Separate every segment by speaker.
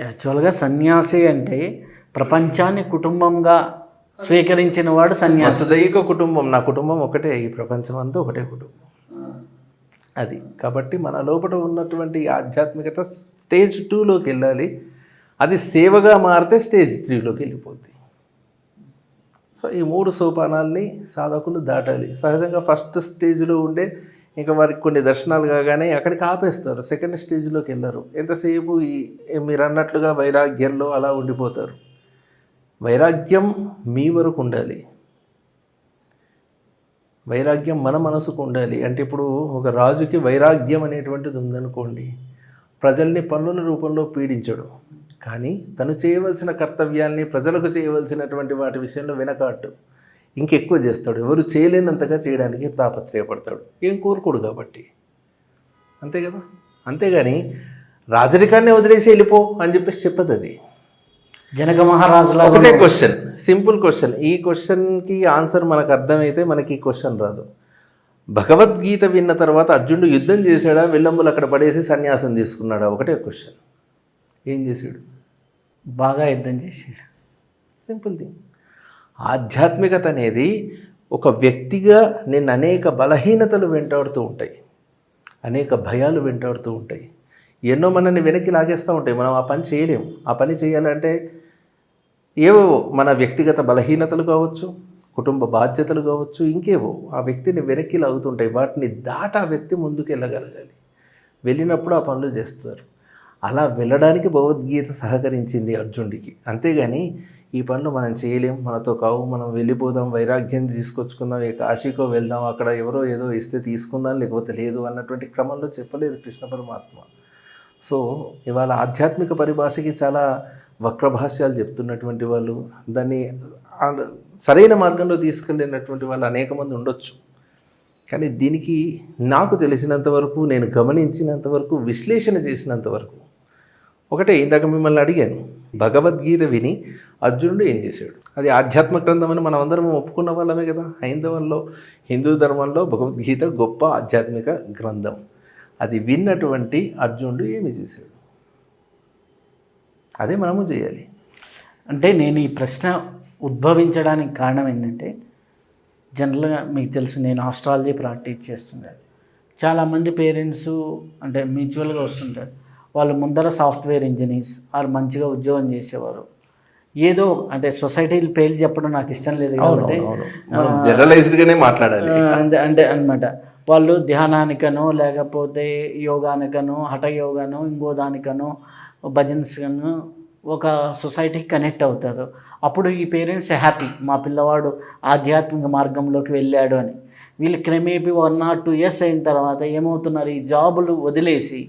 Speaker 1: యాక్చువల్గా సన్యాసి అంటే ప్రపంచాన్ని కుటుంబంగా స్వీకరించిన వాడు సన్యాసి.
Speaker 2: వసుదైక కుటుంబం నా కుటుంబం ఒకటే ఈ ప్రపంచం అంతా ఒకటే కుటుంబం. అది. కాబట్టి మన లోపల ఉన్నటువంటి ఆధ్యాత్మికత స్టేజ్ టూలోకి వెళ్ళాలి. అది సేవగా మారితే స్టేజ్ త్రీలోకి వెళ్ళిపోద్ది. సో ఈ మూడు సోపానాల్ని సాధకులు దాటాలి. సహజంగా ఫస్ట్ స్టేజ్లో ఉండే ఇంకా వారికి కొన్ని దర్శనాలు కాగానే అక్కడికి ఆపేస్తారు. సెకండ్ స్టేజ్లోకి వెళ్ళరు. ఎంతసేపు ఈ మీరు అన్నట్లుగా వైరాగ్యంలో అలా ఉండిపోతారు. వైరాగ్యం మీ వరకు ఉండాలి. వైరాగ్యం మన మనసుకు ఉండాలి. అంటే ఇప్పుడు ఒక రాజుకి వైరాగ్యం అనేటువంటిది ఉందనుకోండి ప్రజల్ని పన్నుల రూపంలో పీడించడు. కానీ తను చేయవలసిన కర్తవ్యాల్ని ప్రజలకు చేయవలసినటువంటి వాటి విషయంలో వెనకాట్టు ఇంకెక్కువ చేస్తాడు. ఎవరు చేయలేనంతగా చేయడానికి తాపత్రయపడతాడు. ఏం కోరుకోడు కాబట్టి. అంతే కదా? అంతేగాని రాజరికాన్ని వదిలేసి వెళ్ళిపో అని చెప్పేసి చెప్పదు అది.
Speaker 1: జనక మహారాజులా
Speaker 2: ఒకటే క్వశ్చన్ సింపుల్ క్వశ్చన్ ఈ క్వశ్చన్కి ఆన్సర్ మనకు అర్థమైతే మనకి ఈ క్వశ్చన్ రాదు. భగవద్గీత విన్న తర్వాత అర్జునుడు యుద్ధం చేశాడా? విల్లంబులు అక్కడ పడేసి సన్యాసం తీసుకున్నాడా? ఒకటే క్వశ్చన్ ఏం చేశాడు?
Speaker 1: బాగా యుద్ధం చేసాడు
Speaker 2: సింపుల్ థింగ్ ఆధ్యాత్మికత అనేది ఒక వ్యక్తిగా నేను అనేక బలహీనతలు వెంటాడుతూ ఉంటాయి. అనేక భయాలు వెంటాడుతూ ఉంటాయి. ఎన్నో మనల్ని వెనక్కి లాగేస్తూ ఉంటాయి. మనం ఆ పని చేయలేం. ఆ పని చేయాలంటే ఏవో మన వ్యక్తిగత బలహీనతలు కావచ్చు కుటుంబ బాధ్యతలు కావచ్చు ఇంకేవో ఆ వ్యక్తిని వెనక్కి లాగుతుంటాయి. వాటిని దాట ఆ వ్యక్తి ముందుకు వెళ్ళగలగాలి. వెళ్ళినప్పుడు ఆ పనులు చేస్తారు. అలా వెళ్ళడానికి భగవద్గీత సహకరించింది అర్జునుడికి. అంతేగాని ఈ పనులు మనం చేయలేం మనతో కావు మనం వెళ్ళిపోదాం వైరాగ్యం తీసుకొచ్చుకుందాం ఏ కాశీకో వెళ్దాం అక్కడ ఎవరో ఏదో ఇస్తే తీసుకుందాం లేకపోతే లేదు అన్నటువంటి క్రమంలో చెప్పలేదు కృష్ణ పరమాత్మ. సో ఇవాళ ఆధ్యాత్మిక పరిభాషకి చాలా వక్రభాష్యాలు చెప్తున్నటువంటి వాళ్ళు దాన్ని సరైన మార్గంలో తీసుకెళ్ళినటువంటి వాళ్ళు అనేక మంది ఉండొచ్చు. కానీ దీనికి నాకు తెలిసినంత వరకు నేను గమనించినంత వరకు విశ్లేషణ చేసినంత వరకు ఒకటే ఇందాక మిమ్మల్ని అడిగాను భగవద్గీత విని అర్జునుడు ఏం చేశాడు? అది ఆధ్యాత్మ గ్రంథం అని మనం అందరం ఒప్పుకున్న వాళ్ళమే కదా. హైందవంలో హిందూ ధర్మంలో భగవద్గీత గొప్ప ఆధ్యాత్మిక గ్రంథం. అది విన్నటువంటి అర్జునుడు ఏమి చేశాడు? అదే మనము చేయాలి.
Speaker 1: అంటే నేను ఈ ప్రశ్న ఉద్భవించడానికి కారణం ఏంటంటే జనరల్గా మీకు తెలుసు నేను ఆస్ట్రాలజీ ప్రాక్టీస్ చేస్తుండే చాలామంది పేరెంట్స్ అంటే మ్యూచువల్గా వస్తుంటారు. వాళ్ళు ముందర సాఫ్ట్వేర్ ఇంజనీర్స్ వాళ్ళు మంచిగా ఉద్యోగం చేసేవారు. ఏదో అంటే సొసైటీలు పేర్లు చెప్పడం నాకు ఇష్టం లేదు కాబట్టి
Speaker 2: మనం జనరలైజ్డ్గానే మాట్లాడాలి.
Speaker 1: ఆ, అంటే అంటే అనమాట వాళ్ళు ధ్యానానికనో లేకపోతే యోగానికనో హఠయోగానో ఇంకో దానికనో భజన్స్కనో ఒక సొసైటీకి కనెక్ట్ అవుతారు. అప్పుడు ఈ పేరెంట్స్ హ్యాపీ. మా పిల్లవాడు ఆధ్యాత్మిక మార్గంలోకి వెళ్ళాడు అని. వీళ్ళు క్రమేపీ వన్ ఆర్ టూ ఇయర్స్ అయిన తర్వాత ఏమవుతున్నారు? ఈ జాబులు వదిలేసి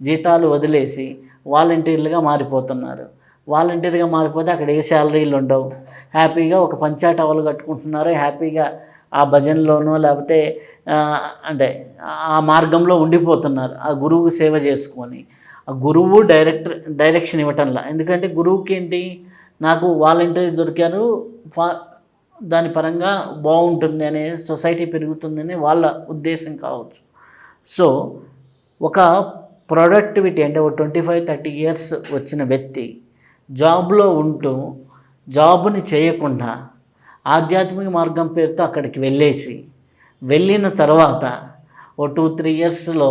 Speaker 1: జీతాలు వదిలేసి వాలంటీర్లుగా మారిపోతున్నారు. వాలంటీర్గా మారిపోతే అక్కడ ఏ శాలరీలు ఉండవు. హ్యాపీగా ఒక పంచా టవల్ కట్టుకుంటున్నారు. హ్యాపీగా ఆ భజనలోనో లేకపోతే అంటే ఆ మార్గంలో ఉండిపోతున్నారు. ఆ గురువు సేవ చేసుకొని. ఆ గురువు డైరెక్ట్ డైరెక్షన్ ఇవ్వటంలా. ఎందుకంటే గురువుకి ఏంటి? నాకు వాలంటీర్ దొరికారు. ఫా దాని పరంగా బాగుంటుంది అనే సొసైటీ పెరుగుతుందని వాళ్ళ ఉద్దేశం కావచ్చు. సో ఒక ప్రొడక్టివిటీ అంటే ఒక ట్వంటీ ఫైవ్ థర్టీ ఇయర్స్ వచ్చిన వ్యక్తి జాబ్లో ఉంటూ జాబ్ని చేయకుండా ఆధ్యాత్మిక మార్గం పేరుతో అక్కడికి వెళ్ళేసి వెళ్ళిన తర్వాత ఓ టూ త్రీ ఇయర్స్లో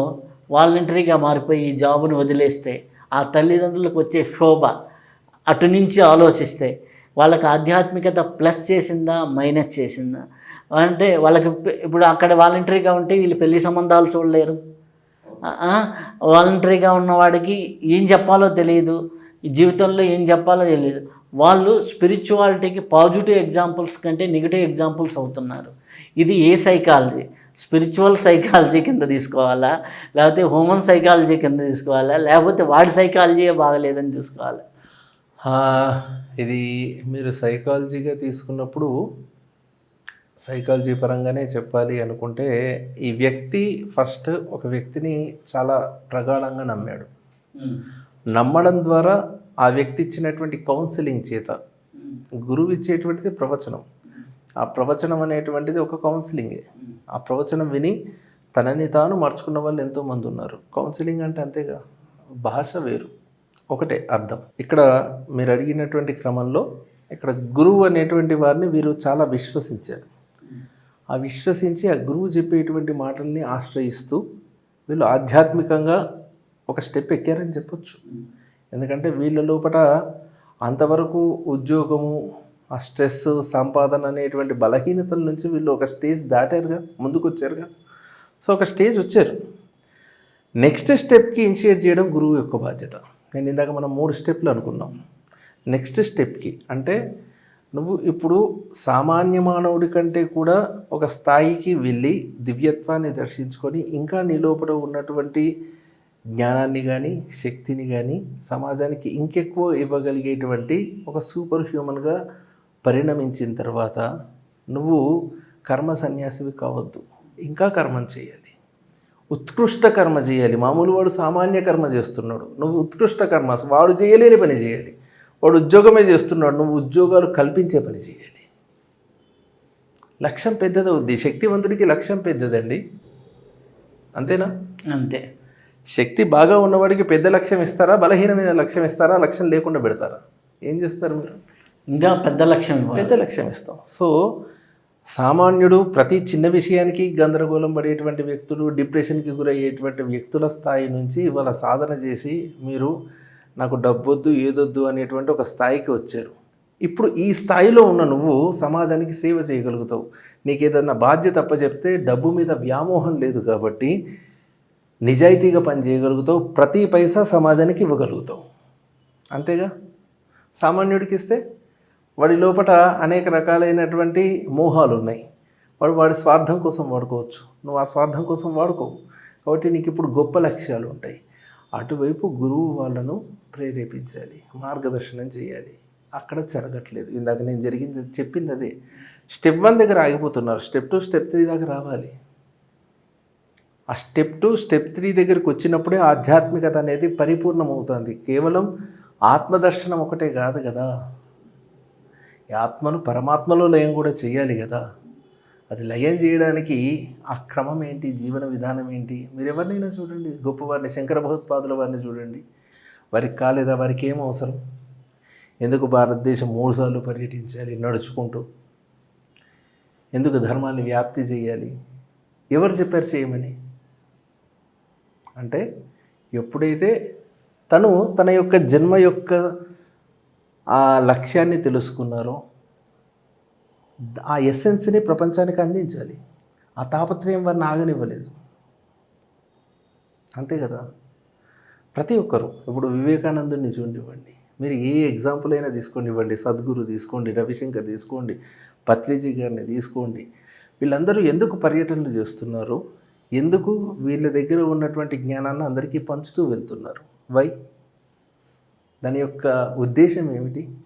Speaker 1: వాలంటరీగా మారిపోయి ఈ జాబ్ని వదిలేస్తే ఆ తల్లిదండ్రులకు వచ్చే శోభ అటు నుంచి ఆలోచిస్తే వాళ్ళకి ఆధ్యాత్మికత ప్లస్ చేసిందా మైనస్ చేసిందా? అంటే వాళ్ళకి ఇప్పుడు అక్కడ వాలంటరీగా ఉంటే వీళ్ళు పెళ్ళి సంబంధాలు చూడలేరు. వాలంటరీగా ఉన్నవాడికి ఏం చెప్పాలో తెలియదు. జీవితంలో ఏం చెప్పాలో తెలియదు. వాళ్ళు స్పిరిచువాలిటీకి పాజిటివ్ ఎగ్జాంపుల్స్ కంటే నెగిటివ్ ఎగ్జాంపుల్స్ అవుతున్నారు. ఇది ఏ సైకాలజీ? స్పిరిచువల్ సైకాలజీ కింద తీసుకోవాలా? లేకపోతే హ్యూమన్ సైకాలజీ కింద తీసుకోవాలా? లేకపోతే వాడి సైకాలజీయే బాగలేదని చూసుకోవాలి?
Speaker 2: ఇది మీరు సైకాలజీగా తీసుకున్నప్పుడు సైకాలజీ పరంగానే చెప్పాలి అనుకుంటే ఈ వ్యక్తి ఫస్ట్ ఒక వ్యక్తిని చాలా ప్రగాఢంగా నమ్మాడు. నమ్మడం ద్వారా ఆ వ్యక్తి ఇచ్చినటువంటి కౌన్సిలింగ్ చేత గురువు ఇచ్చేటువంటిది ప్రవచనం. ఆ ప్రవచనం అనేటువంటిది ఒక కౌన్సిలింగే ఆ ప్రవచనం విని తనని తాను మార్చుకున్న వాళ్ళు ఎంతోమంది ఉన్నారు. కౌన్సిలింగ్ అంటే అంతేగా భాష వేరు. ఒకటే అర్థం. ఇక్కడ మీరు అడిగినటువంటి క్రమంలో ఇక్కడ గురువు అనేటువంటి వారిని వీరు చాలా విశ్వసించారు. ఆ విశ్వసించి ఆ గురువు చెప్పేటువంటి మాటల్ని ఆశ్రయిస్తూ వీళ్ళు ఆధ్యాత్మికంగా ఒక స్టెప్ ఎక్కారని చెప్పొచ్చు. ఎందుకంటే వీళ్ళ లోపల అంతవరకు ఉద్యోగము ఆ స్ట్రెస్ సంపాదన అనేటువంటి బలహీనతల నుంచి వీళ్ళు ఒక స్టేజ్ దాటారుగా ముందుకు వచ్చారుగా సో ఒక స్టేజ్ వచ్చారు. నెక్స్ట్ స్టెప్కి ఇనిషియేట్ చేయడం గురువు యొక్క బాధ్యత. నేను ఇందాక మనం మూడు స్టెప్లు అనుకున్నాం. నెక్స్ట్ స్టెప్కి అంటే నువ్వు ఇప్పుడు సామాన్య మానవుడి కంటే కూడా ఒక స్థాయికి వెళ్ళి దివ్యత్వాన్ని దర్శించుకొని ఇంకా నీ లోపల ఉన్నటువంటి జ్ఞానాన్ని కానీ శక్తిని కానీ సమాజానికి ఇంకెక్కువ ఇవ్వగలిగేటువంటి ఒక సూపర్ హ్యూమన్గా పరిణమించిన తర్వాత నువ్వు కర్మ సన్యాసివి కావద్దు. ఇంకా కర్మం చేయాలి. ఉత్కృష్ట కర్మ చేయాలి. మామూలు వాడు సామాన్య కర్మ చేస్తున్నాడు. నువ్వు ఉత్కృష్ట కర్మ. వాడు చేయలేని పని చేయాలి. వాడు ఉద్యోగమే చేస్తున్నాడు నువ్వు ఉద్యోగాలు కల్పించే పని చేయాలి. లక్ష్యం పెద్దదవుద్ది శక్తివంతుడికి లక్ష్యం పెద్దదండి. అంతేనా?
Speaker 1: అంతే.
Speaker 2: శక్తి బాగా ఉన్నవాడికి పెద్ద లక్ష్యం ఇస్తారా బలహీనమైన లక్ష్యం ఇస్తారా లక్ష్యం లేకుండా పెడతారా? ఏం చేస్తారు మీరు?
Speaker 1: ఇంకా పెద్ద లక్ష్యం
Speaker 2: పెద్ద లక్ష్యం ఇస్తాం. సో సామాన్యుడు ప్రతి చిన్న విషయానికి గందరగోళం పడేటువంటి వ్యక్తులు డిప్రెషన్కి గురయ్యేటువంటి వ్యక్తుల స్థాయి నుంచి ఇవాళ సాధన చేసి మీరు నాకు డబ్బొద్దు ఏదొద్దు అనేటువంటి ఒక స్థాయికి వచ్చారు. ఇప్పుడు ఈ స్థాయిలో ఉన్న నువ్వు సమాజానికి సేవ చేయగలుగుతావు. నీకు ఏదన్నా బాధ్యత అప్పచెప్తే డబ్బు మీద వ్యామోహం లేదు కాబట్టి నిజాయితీగా పని చేయగలుగుతావు ప్రతి పైసా సమాజానికి ఇవ్వగలుగుతావు. అంతేగా? సామాన్యుడికి ఇస్తే వాడి లోపల అనేక రకాలైనటువంటి మోహాలు ఉన్నాయి వాడు వాడి స్వార్థం కోసం వాడుకోవచ్చు. నువ్వు ఆ స్వార్థం కోసం వాడుకోవు. కాబట్టి నీకు ఇప్పుడు గొప్ప లక్ష్యాలు ఉంటాయి అటువైపు గురువు వాళ్ళను ప్రేరేపించాలి మార్గదర్శనం చేయాలి. అక్కడ జరగట్లేదు. ఇందాక నేను జరిగింది చెప్పింది అదే. స్టెప్ వన్ దగ్గర ఆగిపోతున్నారు. స్టెప్ టూ స్టెప్ త్రీ దాకా రావాలి. ఆ స్టెప్ టూ స్టెప్ త్రీ దగ్గరికి వచ్చినప్పుడే ఆధ్యాత్మికత అనేది పరిపూర్ణమవుతుంది. కేవలం ఆత్మదర్శనం ఒకటే కాదు కదా. ఈ ఆత్మను పరమాత్మలో లయం కూడా చేయాలి కదా. అది లయం చేయడానికి ఆ క్రమం ఏంటి? జీవన విధానం ఏంటి? మీరు ఎవరినైనా చూడండి. గొప్పవారిని శంకర భగవత్పాదుల వారిని చూడండి. వారికి కాలేదా? వారికి ఏం అవసరం? ఎందుకు భారతదేశం మూడుసార్లు పర్యటించాలి? నడుచుకుంటూ ఎందుకు ధర్మాన్ని వ్యాప్తి చేయాలి? ఎవరు చెప్పారు చేయమని? అంటే ఎప్పుడైతే తను తన యొక్క జన్మ యొక్క ఆ లక్ష్యాన్ని తెలుసుకున్నారో ఆ ఎస్సెన్స్ని ప్రపంచానికి అందించాలి. ఆ తాపత్రయం వారిని ఆగనివ్వలేదు. అంతే కదా? ప్రతి ఒక్కరు ఇప్పుడు వివేకానందుని చూడండివ్వండి మీరు ఏ ఎగ్జాంపుల్ అయినా తీసుకోండివ్వండి సద్గురు తీసుకోండి రవిశంకర్ తీసుకోండి పత్రిజీ గారిని తీసుకోండి. వీళ్ళందరూ ఎందుకు పర్యటనలు చేస్తున్నారు? ఎందుకు వీళ్ళ దగ్గర ఉన్నటువంటి జ్ఞానాన్ని అందరికీ పంచుతూ వెళ్తున్నారు? వై దాని యొక్క ఉద్దేశం ఏమిటి?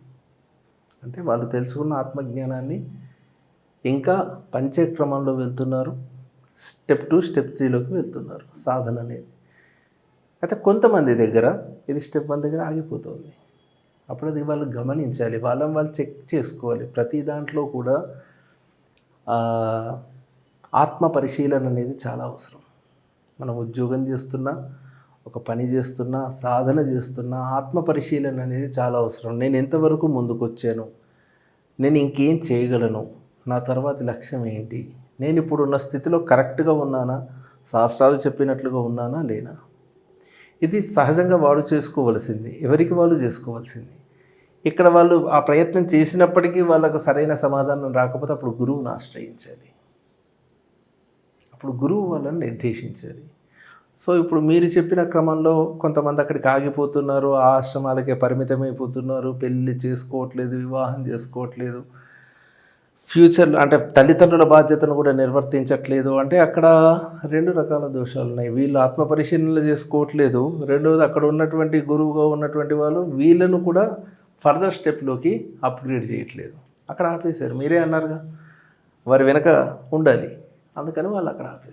Speaker 2: అంటే వాళ్ళు తెలుసుకున్న ఆత్మజ్ఞానాన్ని ఇంకా పంచక్రమంలో వెళ్తున్నారు. స్టెప్ టూ స్టెప్ త్రీలోకి వెళ్తున్నారు సాధన అనేది. అయితే కొంతమంది దగ్గర ఇది స్టెప్ వన్ దగ్గర ఆగిపోతుంది. అప్పుడు అది వాళ్ళు గమనించాలి వాళ్ళని వాళ్ళు చెక్ చేసుకోవాలి. ప్రతి దాంట్లో కూడా ఆత్మ పరిశీలన అనేది చాలా అవసరం. మనం ఉద్యోగం చేస్తున్నా ఒక పని చేస్తున్నా సాధన చేస్తున్నా ఆత్మ పరిశీలన అనేది చాలా అవసరం. నేను ఎంతవరకు ముందుకొచ్చాను? నేను ఇంకేం చేయగలను? నా తర్వాతి లక్ష్యం ఏంటి? నేను ఇప్పుడు ఉన్న స్థితిలో కరెక్ట్గా ఉన్నానా? శాస్త్రాలు చెప్పినట్లుగా ఉన్నానా? లేనా? ఇది సహజంగా వాడు చేసుకోవలసింది. ఎవరికి వాళ్ళు చేసుకోవాల్సింది? ఇక్కడ వాళ్ళు ఆ ప్రయత్నం చేసినప్పటికీ వాళ్ళకు సరైన సమాధానం రాకపోతే అప్పుడు గురువుని ఆశ్రయించాలి. అప్పుడు గురువు వాళ్ళని నిర్దేశించాలి. సో ఇప్పుడు మీరు చెప్పిన క్రమంలో కొంతమంది అక్కడికి ఆగిపోతున్నారు ఆ ఆశ్రమాలకే పరిమితమైపోతున్నారు పెళ్ళి చేసుకోవట్లేదు వివాహం చేసుకోవట్లేదు. ఫ్యూచర్లో అంటే తల్లిదండ్రుల బాధ్యతను కూడా నిర్వర్తించట్లేదు. అంటే అక్కడ రెండు రకాల దోషాలు ఉన్నాయి. వీళ్ళు ఆత్మ పరిశీలనలు చేసుకోవట్లేదు. రెండవది అక్కడ ఉన్నటువంటి గురువుగా ఉన్నటువంటి వాళ్ళు వీళ్ళను కూడా ఫర్దర్ స్టెప్లోకి అప్గ్రేడ్ చేయట్లేదు. అక్కడ ఆపేశారు. మీరే అన్నారుగా. వారి వెనక ఉండాలి. అందుకని వాళ్ళు అక్కడ ఆపేశారు.